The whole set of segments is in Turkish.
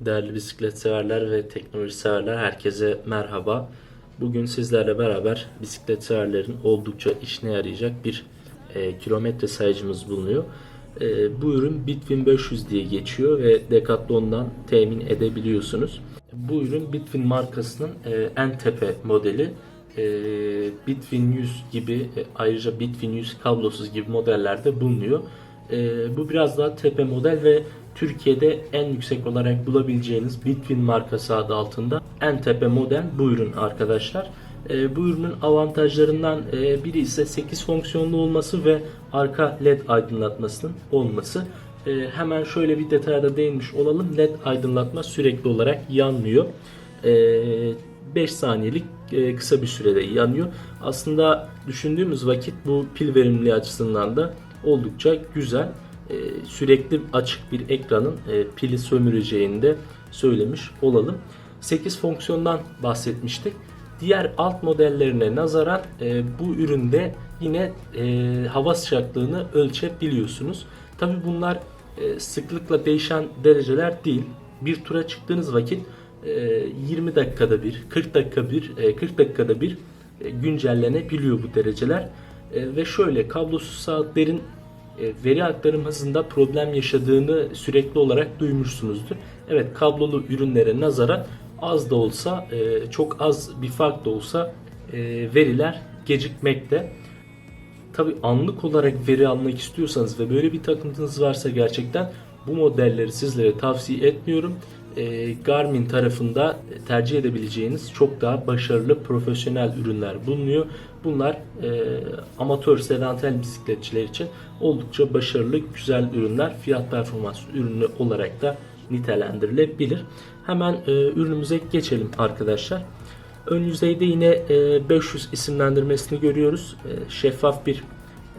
Değerli bisiklet severler ve teknoloji severler herkese merhaba. Bugün sizlerle beraber bisiklet severlerin oldukça işine yarayacak bir e, kilometre sayacımız bulunuyor. E, bu ürün Bitwin 500 diye geçiyor ve Decathlon'dan temin edebiliyorsunuz. Bu ürün Bitwin markasının e, en tepe modeli. E, Bitwin 100 gibi e, ayrıca Bitwin 100 kablosuz gibi modellerde bulunuyor. E, bu biraz daha tepe model ve Türkiye'de en yüksek olarak bulabileceğiniz Bitwin markası adı altında en tepe model bu ürün arkadaşlar. E, bu ürünün avantajlarından e, biri ise 8 fonksiyonlu olması ve arka led aydınlatmasının olması. E, hemen şöyle bir detaya da değinmiş olalım. Led aydınlatma sürekli olarak yanmıyor. E, 5 saniyelik e, kısa bir sürede yanıyor. Aslında düşündüğümüz vakit bu pil verimliliği açısından da oldukça güzel. E, sürekli açık bir ekranın e, pili sömüreceğini de söylemiş olalım. 8 fonksiyondan bahsetmiştik. Diğer alt modellerine nazaran e, bu üründe yine e, hava sıcaklığını ölçebiliyorsunuz. Tabi bunlar e, sıklıkla değişen dereceler değil. Bir tura çıktığınız vakit e, 20 dakikada bir, 40 dakika bir, e, 40 dakikada bir e, güncellenebiliyor bu dereceler. E, ve şöyle kablosuz saatlerin veri aktarım hızında problem yaşadığını sürekli olarak duymuşsunuzdur. Evet kablolu ürünlere nazaran az da olsa e, çok az bir fark da olsa e, veriler gecikmekte. Tabi anlık olarak veri almak istiyorsanız ve böyle bir takıntınız varsa gerçekten bu modelleri sizlere tavsiye etmiyorum. E, Garmin tarafında tercih edebileceğiniz çok daha başarılı profesyonel ürünler bulunuyor. Bunlar e, amatör sedantel bisikletçiler için oldukça başarılı güzel ürünler. Fiyat performans ürünü olarak da nitelendirilebilir. Hemen e, ürünümüze geçelim arkadaşlar. Ön yüzeyde yine e, 500 isimlendirmesini görüyoruz. E, şeffaf bir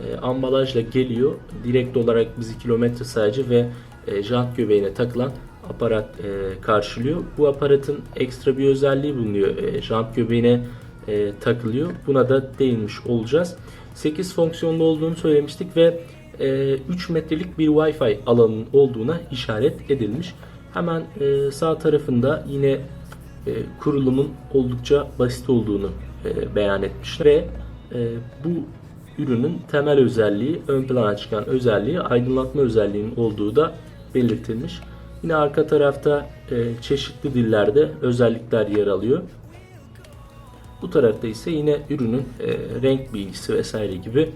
e, ambalajla geliyor. Direkt olarak bizi kilometre sayacı ve e, jant göbeğine takılan aparat e, karşılıyor. Bu aparatın ekstra bir özelliği bulunuyor. E, jant göbeğine e, takılıyor. Buna da değinmiş olacağız. 8 fonksiyonlu olduğunu söylemiştik ve e, 3 metrelik bir Wi-Fi alanının olduğuna işaret edilmiş. Hemen e, sağ tarafında yine e, kurulumun oldukça basit olduğunu e, beyan etmişler ve e, bu ürünün temel özelliği, ön plana çıkan özelliği aydınlatma özelliğinin olduğu da belirtilmiş. Yine arka tarafta e, çeşitli dillerde özellikler yer alıyor. Bu tarafta ise yine ürünün e, renk bilgisi vesaire gibi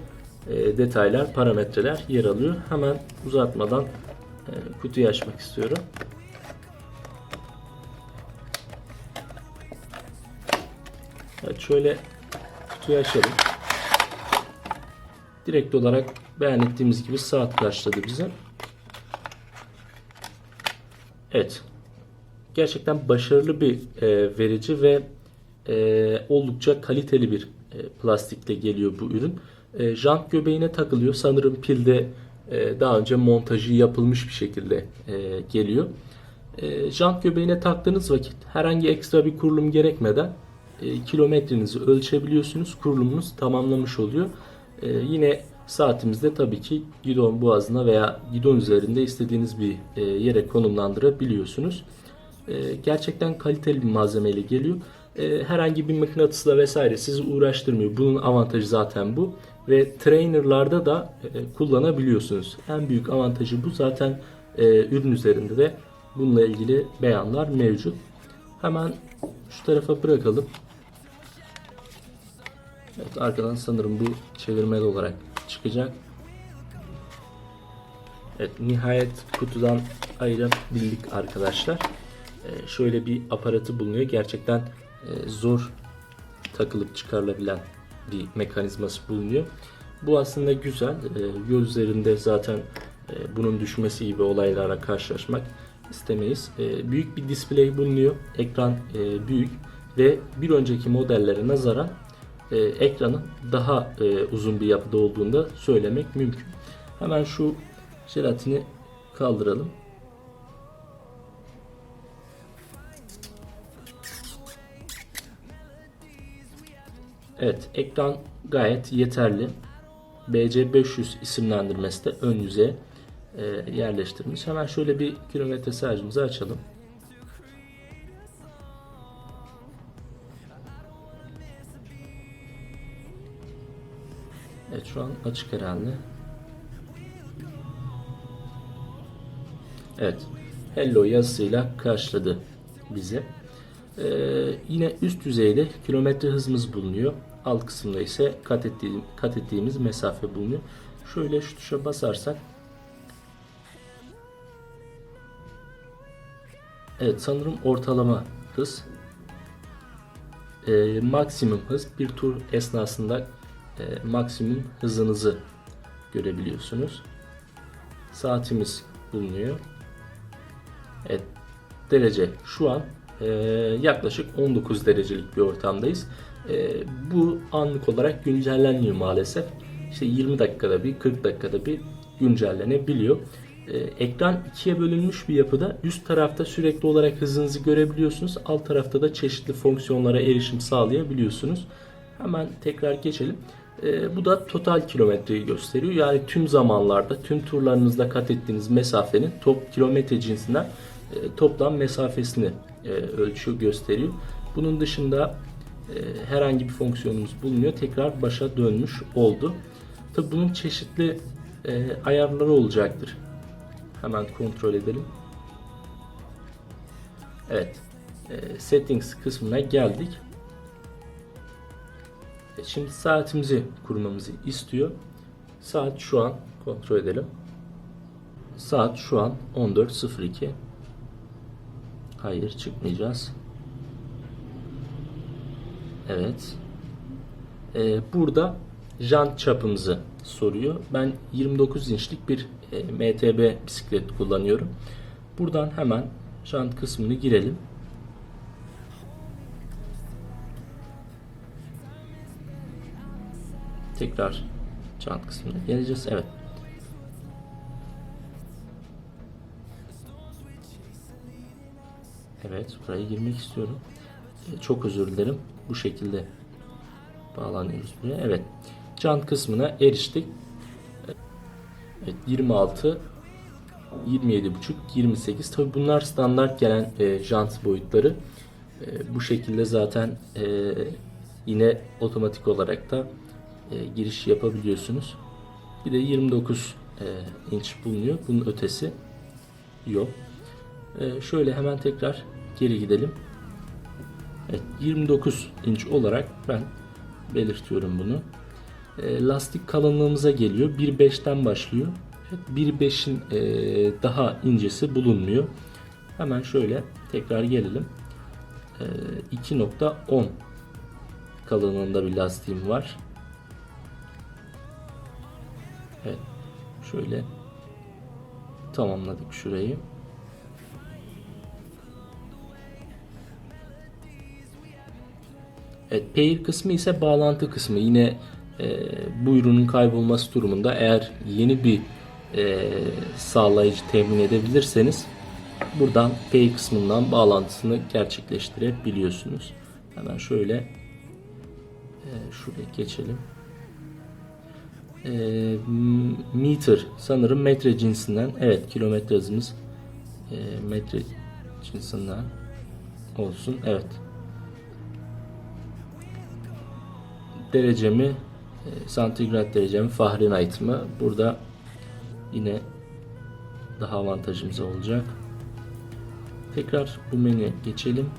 e, detaylar, parametreler yer alıyor. Hemen uzatmadan e, kutuyu açmak istiyorum. Evet şöyle kutuyu açalım. Direkt olarak beyan ettiğimiz gibi saat karşıladı bize. Evet. Gerçekten başarılı bir e, verici ve e, oldukça kaliteli bir e, plastikle geliyor bu ürün. E, jant göbeğine takılıyor. Sanırım pilde e, daha önce montajı yapılmış bir şekilde e, geliyor. E, jant göbeğine taktığınız vakit herhangi ekstra bir kurulum gerekmeden e, kilometrenizi ölçebiliyorsunuz. Kurulumunuz tamamlamış oluyor. E, yine saatimizde tabii ki gidon boğazına veya gidon üzerinde istediğiniz bir e, yere konumlandırabiliyorsunuz. E, gerçekten kaliteli bir malzemeyle geliyor. E, herhangi bir mıknatısla vesaire sizi uğraştırmıyor. Bunun avantajı zaten bu. Ve trainerlarda da kullanabiliyorsunuz. En büyük avantajı bu. Zaten ürün üzerinde de bununla ilgili beyanlar mevcut. Hemen şu tarafa bırakalım. Evet arkadan sanırım bu çevirmeli olarak çıkacak. Evet nihayet kutudan ayırabildik arkadaşlar. Ee, şöyle bir aparatı bulunuyor. Gerçekten e, zor takılıp çıkarılabilen bir mekanizması bulunuyor. Bu aslında güzel. E, yol üzerinde zaten e, bunun düşmesi gibi olaylarla karşılaşmak istemeyiz. E, büyük bir display bulunuyor. Ekran e, büyük ve bir önceki modellere nazaran e, ekranın daha e, uzun bir yapıda olduğunu da söylemek mümkün. Hemen şu jelatini kaldıralım. Evet, ekran gayet yeterli. BC500 isimlendirmesi de ön yüzeye e, yerleştirilmiş. Hemen şöyle bir kilometre sayacımızı açalım. Şu an açık herhalde. Evet. Hello yazısıyla karşıladı bizi. Ee, yine üst düzeyde kilometre hızımız bulunuyor. Alt kısımda ise kat, ettiğim, kat ettiğimiz mesafe bulunuyor. Şöyle şu tuşa basarsak Evet sanırım ortalama hız e, maksimum hız bir tur esnasında e, maksimum hızınızı görebiliyorsunuz. Saatimiz bulunuyor. Evet derece şu an e, yaklaşık 19 derecelik bir ortamdayız. E, bu anlık olarak güncellenmiyor maalesef. İşte 20 dakikada bir 40 dakikada bir güncellenebiliyor. E, ekran ikiye bölünmüş bir yapıda. Üst tarafta sürekli olarak hızınızı görebiliyorsunuz. Alt tarafta da çeşitli fonksiyonlara erişim sağlayabiliyorsunuz. Hemen tekrar geçelim. E, bu da total kilometreyi gösteriyor. Yani tüm zamanlarda, tüm turlarınızda kat ettiğiniz mesafenin top kilometre cinsinden e, toplam mesafesini e, ölçüyor, gösteriyor. Bunun dışında e, herhangi bir fonksiyonumuz bulunmuyor. Tekrar başa dönmüş oldu. Tabi bunun çeşitli e, ayarları olacaktır. Hemen kontrol edelim. Evet. E, settings kısmına geldik. E, şimdi saatimizi kurmamızı istiyor. Saat şu an kontrol edelim. Saat şu an 14.02. Hayır çıkmayacağız. Evet. Ee, burada jant çapımızı soruyor. Ben 29 inçlik bir e, MTB bisiklet kullanıyorum. Buradan hemen jant kısmını girelim. Tekrar jant kısmına geleceğiz. Evet. Evet, buraya girmek istiyorum. Ee, Çok özür dilerim. Bu şekilde bağlanıyoruz buraya. Evet. Jant kısmına eriştik. Evet, 26 27.5 28 tabi bunlar standart gelen e, jant boyutları E, bu şekilde zaten e, yine otomatik olarak da e, giriş yapabiliyorsunuz. Bir de 29 e, inç bulunuyor. Bunun ötesi yok. E, şöyle hemen tekrar geri gidelim. Evet, 29 inç olarak ben belirtiyorum bunu. E, lastik kalınlığımıza geliyor. 1.5'ten başlıyor. 1.5'in e, daha incesi bulunmuyor. Hemen şöyle tekrar gelelim. E, 2.10 kalınlığında bir lastiğim var. Evet. Şöyle tamamladık şurayı. Evet, pair kısmı ise bağlantı kısmı. Yine e, bu ürünün kaybolması durumunda eğer yeni bir e, sağlayıcı temin edebilirseniz buradan Pay kısmından bağlantısını gerçekleştirebiliyorsunuz. Hemen şöyle e, şuraya geçelim. E, meter sanırım metre cinsinden evet kilometre hızımız e, metre cinsinden olsun. Evet. Derecemi e, santigrat derecemi Fahrenheit mı? Burada yine daha avantajımız olacak. Tekrar bu menüye geçelim.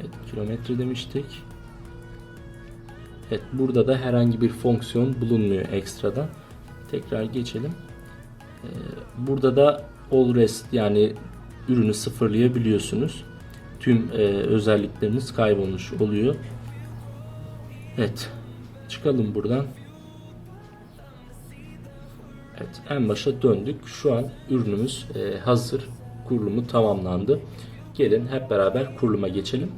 Evet, kilometre demiştik. Evet, burada da herhangi bir fonksiyon bulunmuyor ekstradan. Tekrar geçelim. Ee, burada da all rest yani ürünü sıfırlayabiliyorsunuz. Tüm e, özellikleriniz kaybolmuş oluyor. Evet. Çıkalım buradan. Evet, en başa döndük. Şu an ürünümüz e, hazır. Kurulumu tamamlandı. Gelin hep beraber kuruluma geçelim.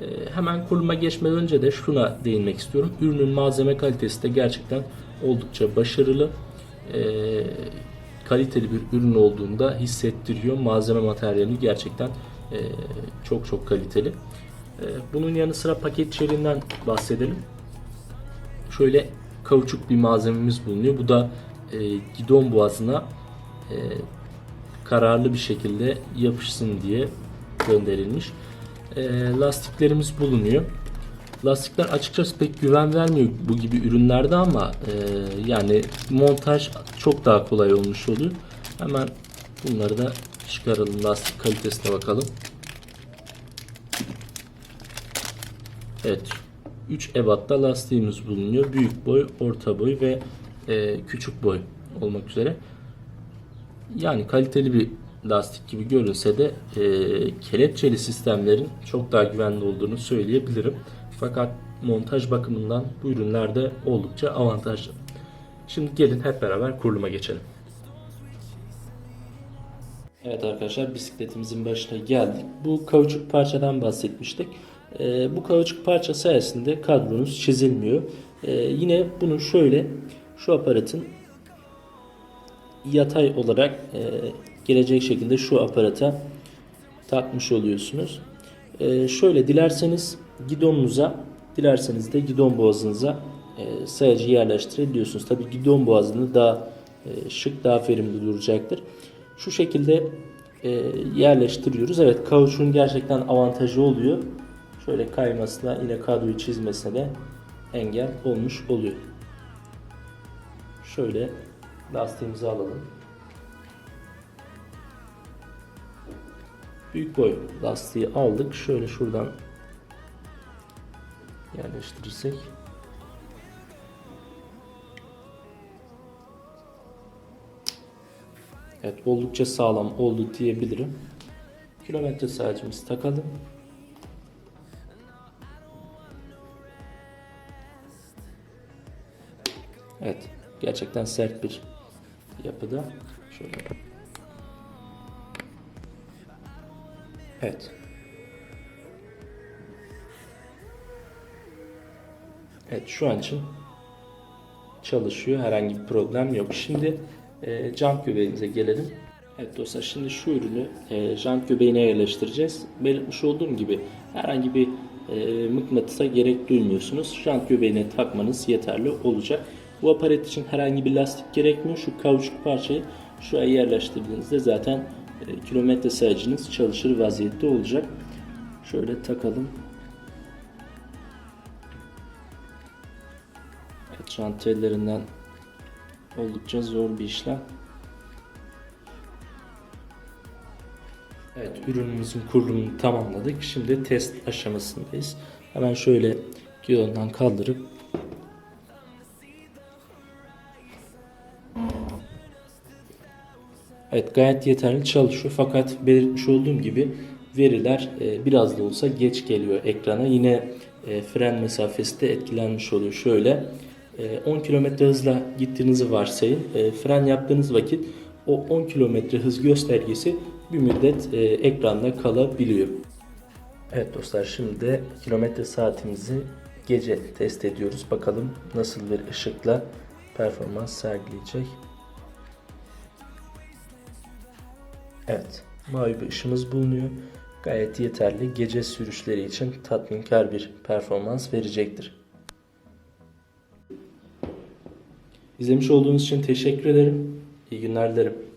E, hemen kuruluma geçmeden önce de şuna değinmek istiyorum. Ürünün malzeme kalitesi de gerçekten oldukça başarılı. E, kaliteli bir ürün olduğunda hissettiriyor. Malzeme materyali gerçekten e, çok çok kaliteli. E, bunun yanı sıra paket içeriğinden bahsedelim. Şöyle kauçuk bir malzememiz bulunuyor. Bu da e, gidon boğazına e, kararlı bir şekilde yapışsın diye gönderilmiş. E, lastiklerimiz bulunuyor. Lastikler açıkçası pek güven vermiyor bu gibi ürünlerde ama e, yani montaj çok daha kolay olmuş oluyor. Hemen bunları da çıkaralım. Lastik kalitesine bakalım. Evet. 3 ebatta lastiğimiz bulunuyor. Büyük boy, orta boy ve e, küçük boy olmak üzere. Yani kaliteli bir lastik gibi görünse de e, kelepçeli sistemlerin çok daha güvenli olduğunu söyleyebilirim. Fakat montaj bakımından bu ürünlerde oldukça avantajlı. Şimdi gelin hep beraber kuruluma geçelim. Evet arkadaşlar bisikletimizin başına geldik. Bu kauçuk parçadan bahsetmiştik. Ee, bu kauçuk parça sayesinde kadronuz çizilmiyor. Ee, yine bunu şöyle şu aparatın yatay olarak e, gelecek şekilde şu aparata takmış oluyorsunuz. Ee, şöyle dilerseniz gidonunuza dilerseniz de gidon boğazınıza e, sayacı yerleştirebiliyorsunuz. Tabi gidon boğazını daha e, şık daha verimli duracaktır. Şu şekilde e, yerleştiriyoruz. Evet kauçuğun gerçekten avantajı oluyor. Şöyle kaymasına yine kadroyu çizmesine de engel olmuş oluyor. Şöyle lastiğimizi alalım. Büyük boy lastiği aldık. Şöyle şuradan yerleştirirsek. Evet oldukça sağlam oldu diyebilirim. Kilometre sayacımızı takalım. Evet gerçekten sert bir yapıda. Şöyle. Evet. Evet şu an için çalışıyor. Herhangi bir problem yok. Şimdi e, jant göbeğimize gelelim. Evet dostlar şimdi şu ürünü e, jant göbeğine yerleştireceğiz. Belirtmiş olduğum gibi herhangi bir e, mıknatısa gerek duymuyorsunuz. Jant göbeğine takmanız yeterli olacak. Bu aparat için herhangi bir lastik gerekmiyor. Şu kauçuk parçayı şuraya yerleştirdiğinizde zaten kilometre sayacınız çalışır vaziyette olacak. Şöyle takalım. Evet, tellerinden oldukça zor bir işlem. Evet, ürünümüzün kurulumunu tamamladık. Şimdi test aşamasındayız. Hemen şöyle gidondan kaldırıp Evet gayet yeterli çalışıyor fakat belirtmiş olduğum gibi veriler e, biraz da olsa geç geliyor ekrana. Yine e, fren mesafesi de etkilenmiş oluyor. Şöyle e, 10 km hızla gittiğinizi varsayın. E, fren yaptığınız vakit o 10 km hız göstergesi bir müddet e, ekranda kalabiliyor. Evet dostlar şimdi de kilometre saatimizi gece test ediyoruz. Bakalım nasıl bir ışıkla performans sergileyecek. Evet, mavi bir ışığımız bulunuyor. Gayet yeterli gece sürüşleri için tatminkar bir performans verecektir. İzlemiş olduğunuz için teşekkür ederim. İyi günler dilerim.